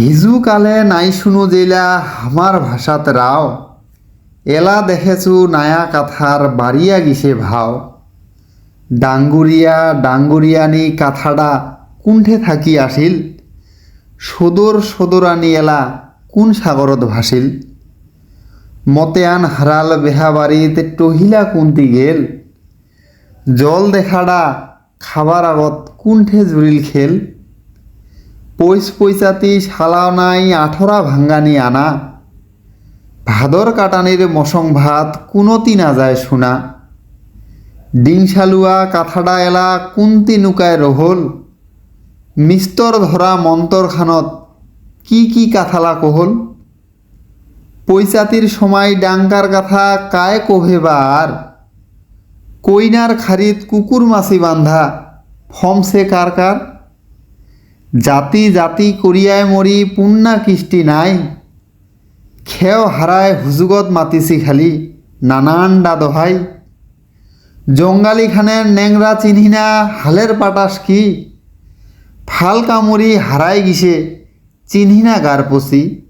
হিজু কালে নাই শুনো জেলা আমার ভাষাত রাও এলা দেখেছু নায়া কাথার বাড়িয়া গিছে ভাও। ডাঙ্গুরিয়া ডাঙ্গুরিয়ানি কাথাডা কুণ্ঠে থাকি আসিল সদর সদরানি এলা কোন সাগরত ভাসিল? মতেয়ান হারাল বেহাবাড়িতে টহিলা কুন্তি গেল? জল দেখাডা খাবার আগত কুণ্ঠে জুরিল খেল? পৈস পৈসাতি শালাও নাই আঠরা ভাঙ্গানি আনা। ভাদর কাটানির মসং ভাত কুনতি না যায় শোনা ডিংশালুয়া কাথাডা এলা কুন্তি নুকায় রহল মিস্তর ধরা মন্তর খানত কি কি কাথালা কহল। পৈচাতির সময় ডাঙ্কার কথা কায় কহেবার কইনার খারিত কুকুর মাছি বান্ধা ফমসে কার কার জাতি জাতি করিয়ায় মরি পুণ্যা কৃষ্টি নাই। খেও হারায় হুজুগত মাতিছি খালি, নানান দোহাই জঙ্গালি খানের নেংরা চিনহিনা হালের পাটাস কি? ফাল কামুরি হারাই গিছে, চিনহিনা গার পচি।